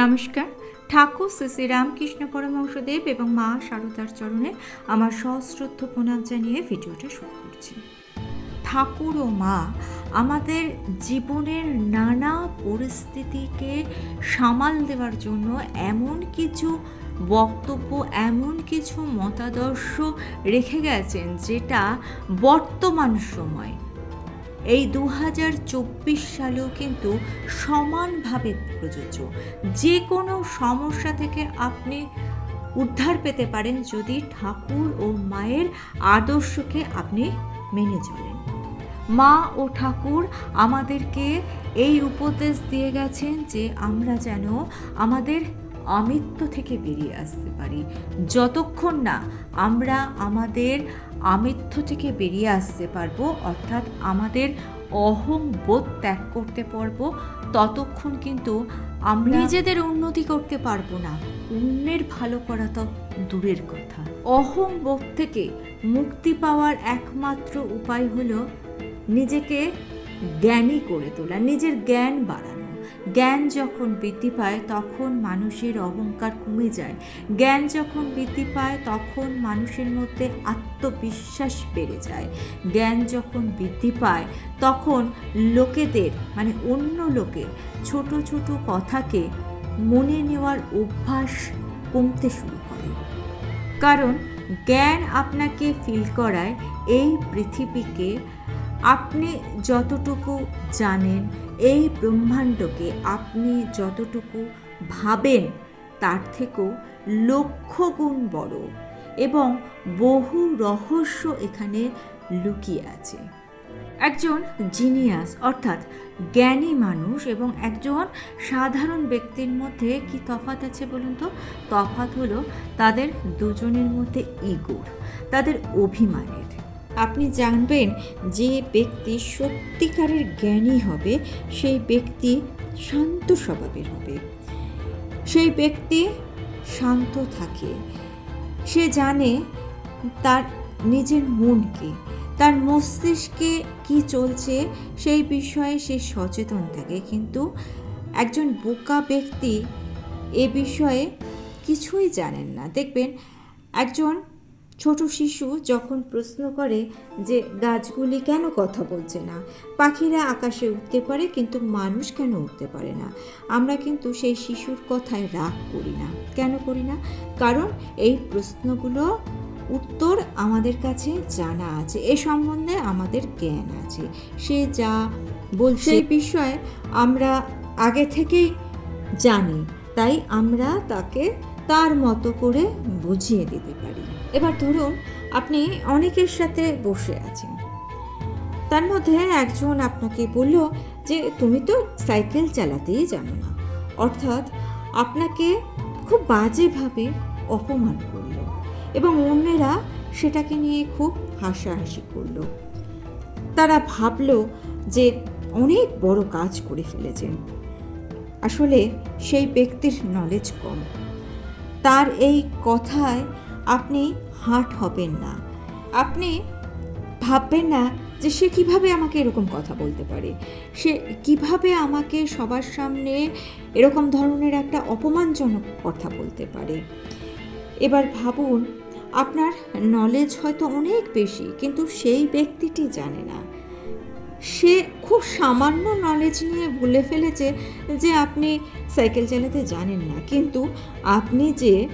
নমস্কার। ঠাকুর শ্রী শ্রী রামকৃষ্ণ পরমহংসদেব এবং মা শারদার চরণে আমার সশ্রদ্ধ প্রণাম জানিয়ে ভিডিওটা শুরু করছি। ঠাকুর ও মা, আমাদের জীবনের নানা পরিস্থিতিকে সামাল দেওয়ার জন্য এমন কিছু বক্তব্য, এমন কিছু মতাদর্শ রেখে গেছেন যেটা বর্তমান সময় এই দু হাজার চব্বিশ সালেও কিন্তু সমানভাবে প্রযোজ্য। যে কোনো সমস্যা থেকে আপনি উদ্ধার পেতে পারেন যদি ঠাকুর ও মায়ের আদর্শকে আপনি মেনে চলেন। মা ও ঠাকুর আমাদেরকে এই উপদেশ দিয়ে গেছেন যে আমরা যেন আমাদের আমিত্ব থেকে বেরিয়ে আসতে পারি। যতক্ষণ না আমরা আমাদের আমিত্ব থেকে বেরিয়ে আসতে পারব, অর্থাৎ আমাদের অহং বোধ ত্যাগ করতে পারব, ততক্ষণ কিন্তু আমরা নিজেদের উন্নতি করতে পারব না। অন্যের ভালো করা তো দূরের কথা। অহং বোধ থেকে মুক্তি পাওয়ার একমাত্র উপায় হলো নিজেকে জ্ঞানী করে তোলা, নিজের জ্ঞান বাড়ানো। জ্ঞান যখন বৃদ্ধি পায়, তখন মানুষের অহংকার কমে যায়। জ্ঞান যখন বৃদ্ধি পায়, তখন মানুষের মধ্যে আত্মবিশ্বাস বেড়ে যায়। জ্ঞান যখন বৃদ্ধি পায়, তখন লোকেদের মানে অন্য লোকের ছোট ছোট কথাকে মনে নেওয়ার অভ্যাস কমতে শুরু করে। কারণ জ্ঞান আপনাকে ফিল করায়, এই পৃথিবীকে আপনি যতটুকু জানেন এই ব্রহ্মাণ্ডকে আপনি যতটুকু ভাবেন, তার থেকেও লক্ষ গুণ বড় এবং বহু রহস্য এখানে লুকিয়ে আছে। একজন জিনিয়াস, অর্থাৎ জ্ঞানী মানুষ এবং একজন সাধারণ ব্যক্তির মধ্যে কি তফাৎ আছে বলুন তো? তফাৎ হলো তাদের দুজনের মধ্যে ইগোর, তাদের অভিমানের। আপনি জানবেন যে ব্যক্তি সত্যিকারের জ্ঞানী হবে, সেই ব্যক্তি শান্ত স্বভাবের হবে। সেই ব্যক্তি শান্ত থাকে। সে জানে তার নিজের মনকে তার মস্তিষ্কে কি চলছে, সেই বিষয়ে সে সচেতন থাকে। কিন্তু একজন বোকা ব্যক্তি এ বিষয়ে কিছুই জানেন না। দেখবেন একজন ছোট শিশু যখন প্রশ্ন করে যে গাছগুলি কেন কথা বলছে না পাখিরা আকাশে উঠতে পারে কিন্তু মানুষ কেন উঠতে পারে না? আমরা কিন্তু সেই শিশুর কথায় রাগ করি না। কেন করি না? কারণ এই প্রশ্নগুলো উত্তর আমাদের কাছে জানা আছে এ সম্বন্ধে আমাদের জ্ঞান আছে। সে যা বলছে এই বিষয়ে আমরা আগে থেকেই জানি তাই আমরা তাকে তার মতো করে বুঝিয়ে দিতে এবার ধরুন আপনি অনেকের সাথে বসে আছেন। তার মধ্যে একজন আপনাকে বলল যে, তুমি তো সাইকেল চালাতেই জানো না। অর্থাৎ আপনাকে খুব বাজেভাবে অপমান করল এবং অন্যেরা সেটাকে নিয়ে খুব হাসাহাসি করল। তারা ভাবল যে, অনেক বড় কাজ করে ফেলেছেন আসলে সেই ব্যক্তির নলেজ কম। তার এই কথায় আপনি হাট হবেন না। আপনি ভাববেন না যে সে কীভাবে আমাকে এরকম কথা বলতে পারে। সে কীভাবে আমাকে সবার সামনে এরকম ধরনের একটা অপমানজনক কথা বলতে পারে। এবার ভাবুন, আপনার নলেজ হয়তো অনেক বেশি, কিন্তু সেই ব্যক্তিটি জানে না। সে খুব সামান্য নলেজ নিয়ে ভুলে ফেলেছে যে আপনি সাইকেল চালাতে জানেন না, কিন্তু আপনি যে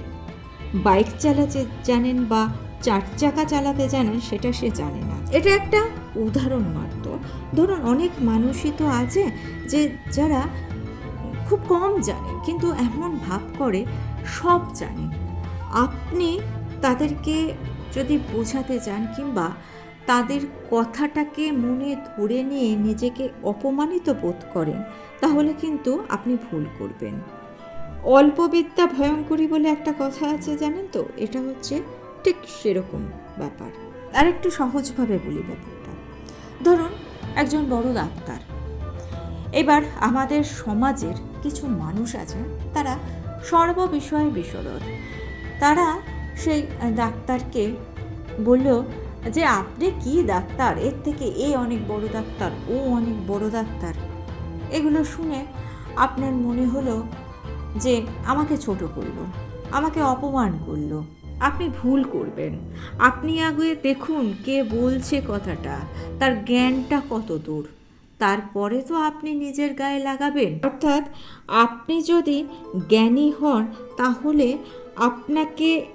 বাইক চালাতে জানেন বা চার চাকা চালাতে জানেন সেটা সে জানে না। এটা একটা উদাহরণ মাত্র। ধরুন অনেক মানুষই তো আছে যে যারা খুব কম জানে কিন্তু এমন ভাব করে, সব জানে। আপনি তাদেরকে যদি বোঝাতে চান কিংবা তাদের কথাটাকে মনে ধরে নিয়ে নিজেকে অপমানিত বোধ করেন, তাহলে কিন্তু আপনি ভুল করবেন। অল্প বিদ্যা ভয়ঙ্করী বলে একটা কথা আছে, জানেন তো? এটা হচ্ছে ঠিক সেরকম ব্যাপার। আর একটু সহজভাবে বলি ব্যাপারটা। ধরুন, একজন বড় ডাক্তার। এবার আমাদের সমাজের কিছু মানুষ আছে তারা সর্ব বিষয়ে বিশরদ। তারা সেই ডাক্তারকে বলল যে, আপনি কি ডাক্তার? এর থেকে এ অনেক বড় ডাক্তার, ও অনেক বড় ডাক্তার। এগুলো শুনে আপনার মনে হলো যে আমাকে ছোট করল, আমাকে অপমান করল। আপনি ভুল করবেন। আপনি আগে দেখুন কে বলছে কথাটা, তার জ্ঞানটা কত দূর। তারপরে তো আপনি নিজের গায়ে লাগাবেন। অর্থাৎ আপনি যদি জ্ঞানী হন, তাহলে আপনাকে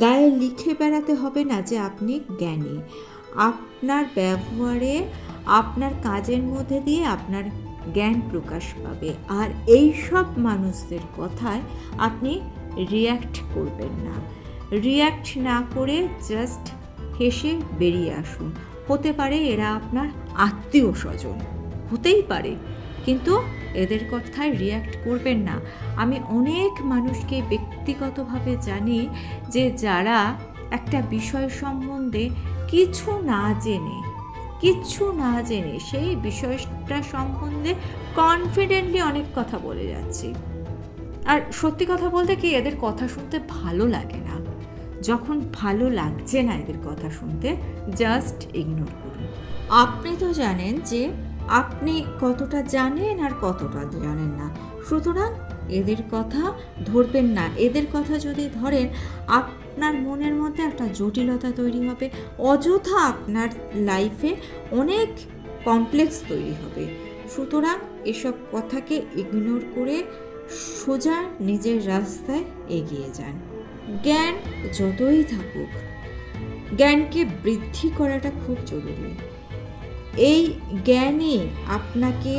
গায়ে লিখে বেড়াতে হবে না যে আপনি জ্ঞানী। আপনার ব্যবহারে, আপনার কাজের মধ্যে দিয়ে আপনার জ্ঞান প্রকাশ পাবে। আর এই সব মানুষদের কথায় আপনি রিয়্যাক্ট করবেন না। রিয়্যাক্ট না করে জাস্ট হেসে বেরিয়ে আসুন। হতে পারে এরা আপনার আত্মীয় স্বজন, হতেই পারে। কিন্তু এদের কথায় রিয়্যাক্ট করবেন না। আমি অনেক মানুষকে ব্যক্তিগতভাবে জানি যে যারা একটা বিষয় সম্বন্ধে কিছু না জেনে কিচ্ছু না জেনে সেই বিষয়টা সম্বন্ধে কনফিডেন্টলি অনেক কথা বলে যাচ্ছি। আর সত্যি কথা বলতে কি, এদের কথা শুনতে ভালো লাগে না। যখন ভালো লাগছে না এদের কথা শুনতে জাস্ট ইগনোর করুন। আপনি তো জানেন যে আপনি কতটা জানেন আর কতটা জানেন না। সুতরাং এদের কথা ধরবেন না। এদের কথা যদি ধরেন আপনার মনের মধ্যে একটা জটিলতা তৈরি হবে, অযথা আপনার লাইফে অনেক কমপ্লেক্স তৈরি হবে। সুতরাং এসব কথাকে ইগনোর করে সোজা নিজের রাস্তায় এগিয়ে যান। জ্ঞান যতই থাকুক, জ্ঞানকে বৃদ্ধি করাটা খুব জরুরি। এই জ্ঞানে আপনাকে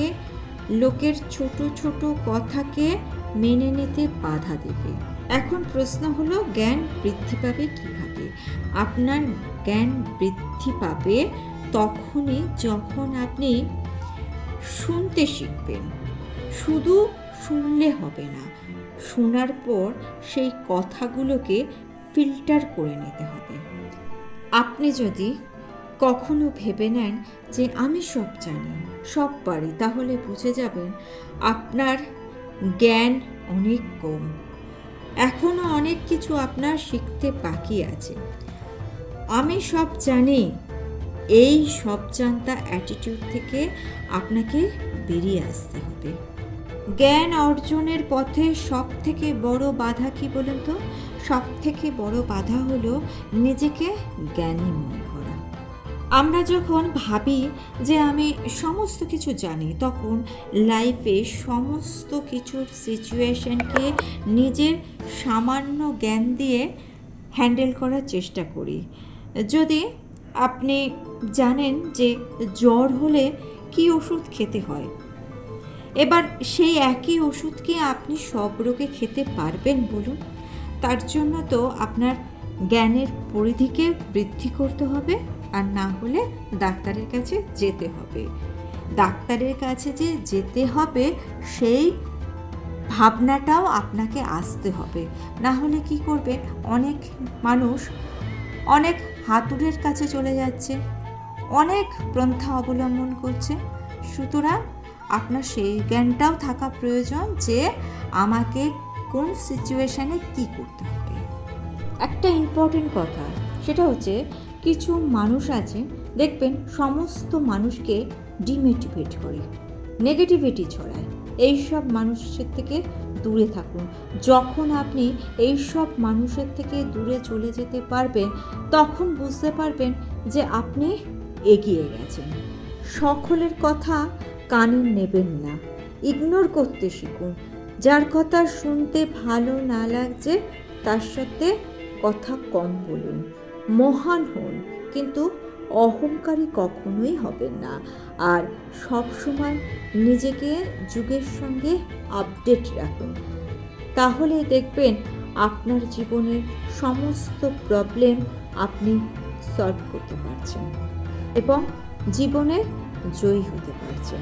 লোকের ছোট ছোট কথাকে মেনে নিতে বাধা দেবে। এখন প্রশ্ন হলো, জ্ঞান বৃদ্ধি পাবে কীভাবে? আপনার জ্ঞান বৃদ্ধি পাবে তখনই যখন আপনি শুনতে শিখবেন। শুধু শুনলে হবে না, শোনার পর সেই কথাগুলোকে ফিল্টার করে নিতে হবে। আপনি যদি কখনো ভেবে নেন যে, আমি সব জানি, সব পারি, তাহলে বুঝে যাবেন আপনার জ্ঞান অনেক কম। এখনও অনেক কিছু আপনার শিখতে বাকি আছে। আমি সব জানি, এই সব জানতা অ্যাটিটিউড থেকে আপনাকে বেরিয়ে আসতে হবে। জ্ঞান অর্জনের পথে সব থেকে বড় বাধা কি বলুন তো? সব থেকে বড় বাধা হলো নিজেকে জ্ঞানী মনে। আমরা যখন ভাবি যে আমি সমস্ত কিছু জানি, তখন লাইফে সমস্ত কিছুর সিচুয়েশনকে নিজের সামান্য জ্ঞান দিয়ে হ্যান্ডেল করার চেষ্টা করি। যদি আপনি জানেন যে জ্বর হলে কি ওষুধ খেতে হয়, এবার সেই একই ওষুধকে আপনি সব রোগে খেতে পারবেন বলুন? তার জন্য তো আপনার জ্ঞানের পরিধিকে বৃদ্ধি করতে হবে। আর না হলে ডাক্তারের কাছে যেতে হবে। ডাক্তারের কাছে যে যেতে হবে, সেই ভাবনাটাও আপনাকে আসতে হবে। না হলে কি করবে? অনেক মানুষ অনেক হাতুড়ের কাছে চলে যাচ্ছে, অনেক পন্থা অবলম্বন করছে। সুতরাং আপনার সেই জ্ঞানটাও থাকা প্রয়োজন যে আমাকে কোন সিচুয়েশানে কী করতে হবে। একটা ইম্পর্টেন্ট কথা, সেটা হচ্ছে কিছু মানুষ আছে, দেখবেন সমস্ত মানুষকে ডিমোটিভেট করে নেগেটিভিটি ছড়ায়। এইসব মানুষের থেকে দূরে থাকুন। যখন আপনি এই সব মানুষের থেকে দূরে চলে যেতে পারবেন, তখন বুঝতে পারবেন যে আপনি এগিয়ে গেছেন। সকলের কথা কানে নেবেন না। ইগনোর করতে শিখুন। যার কথা শুনতে ভালো না লাগছে, তার সাথে কথা কম বলুন। মহান হন, কিন্তু অহংকারী কখনোই হবেন না। আর সব সময় নিজেকে যুগের সঙ্গে আপডেট রাখুন। তাহলে দেখবেন আপনার জীবনের সমস্ত প্রবলেম আপনি সলভ করতে পারছেন এবং জীবনে জয়ী হতে পারছেন।